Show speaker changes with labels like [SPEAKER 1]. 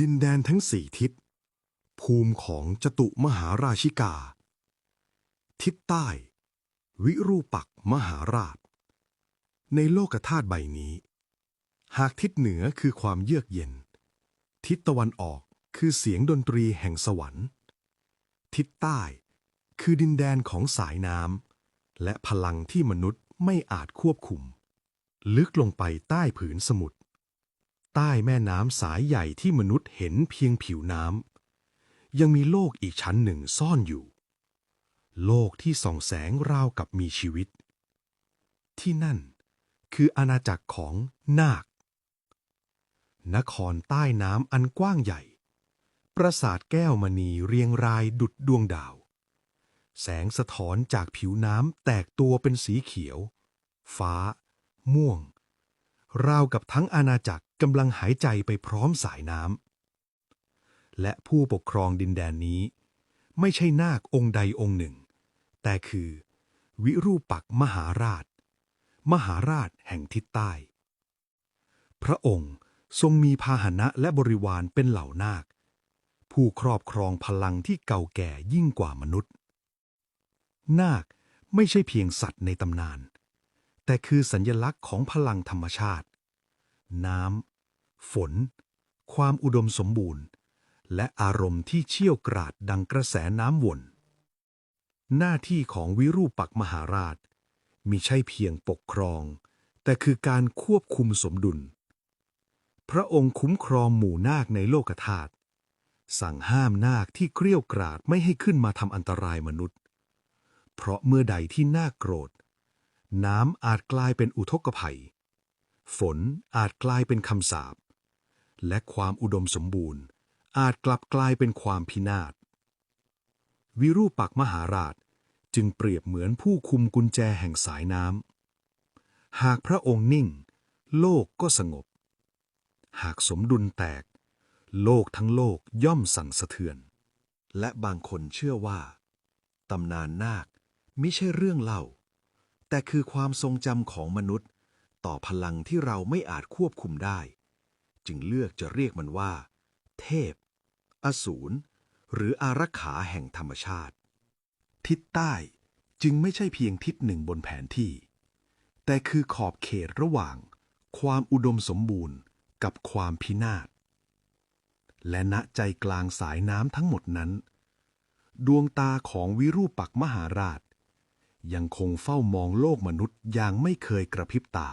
[SPEAKER 1] ดินแดนทั้งสี่ทิศ ภูมิของจตุมหาราชิกา ทิศใต้ วิรูปักษ์มหาราช ในโลกธาตุใบนี้ หากทิศเหนือคือความเยือกเย็น ทิศตะวันออกคือเสียงดนตรีแห่งสวรรค์ ทิศใต้คือดินแดนของสายน้ำและพลังที่มนุษย์ไม่อาจควบคุม ลึกลงไปใต้ผืนสมุทร ใต้แม่น้ำสายใหญ่ที่มนุษย์เห็นเพียงผิวน้ำ ยังมีโลกอีกชั้นหนึ่งซ่อนอยู่ โลกที่ส่องแสงราวกับมีชีวิต ที่นั่นคืออาณาจักรของนาค นครใต้น้ำอันกว้างใหญ่ ปราสาทแก้วมณีเรียงรายดุดดวงดาว แสงสะท้อนจากผิวน้ำแตกตัวเป็นสีเขียว ฟ้า ม่วง ราวกับทั้งอาณาจักรกำลังหายใจไปพร้อมสายน้ำ และผู้ปกครองดินแดนนี้ ไม่ใช่นาคองค์ใดองค์หนึ่ง แต่คือ วิรูปักมหาราช มหาราชแห่งทิศใต้ พระองค์ทรงมีพาหนะและบริวารเป็นเหล่านาค ผู้ครอบครองพลังที่เก่าแก่ยิ่งกว่ามนุษย์ นาคไม่ใช่เพียงสัตว์ในตำนาน แต่คือสัญญลักษณ์ของพลังธรรมชาติ น้ำ ฝน ความอุดมสมบูรณ์ และอารมณ์ที่เชี่ยวกราดดังกระแสน้ำวน หน้าที่ของวิรูปักมหาราชมิใช่เพียงปกครอง แต่คือการควบคุมสมดุล พระองค์คุ้มครองหมู่นาคในโลกธาตุสั่งห้ามนาคที่เกรี้ยวกราดไม่ให้ขึ้นมาทำอันตรายมนุษย์ เพราะเมื่อใดที่นาคโกรธ น้ำอาจกลายเป็นอุทกภัย ฝนอาจกลายเป็นคำสาป และความอุดมสมบูรณ์ อาจกลับกลายเป็นความพินาศ วิรูปักมหาราชจึงเปรียบเหมือนผู้คุมกุญแจแห่งสายน้ำ หากพระองค์นิ่ง โลกก็สงบ หากสมดุลแตก โลกทั้งโลกย่อมสั่นสะเทือน และบางคนเชื่อว่า ตำนานนาคไมิใช่เรื่องเล่า แต่คือความทรงจำของมนุษย์ ต่อพลังที่เราไม่อาจควบคุมได้ จึงเลือกจะเรียกมันว่า เทพ อสูร หรืออารักขาแห่งธรรมชาติ ทิศใต้จึงไม่ใช่เพียงทิศหนึ่งบนแผนที่ แต่คือขอบเขตระหว่าง ความอุดมสมบูรณ์กับความพินาศ และณใจกลางสายน้ำทั้งหมดนั้น ดวงตาของวิรูปักมหาราช ยังคงเฝ้ามองโลกมนุษย์อย่างไม่เคยกระพริบตา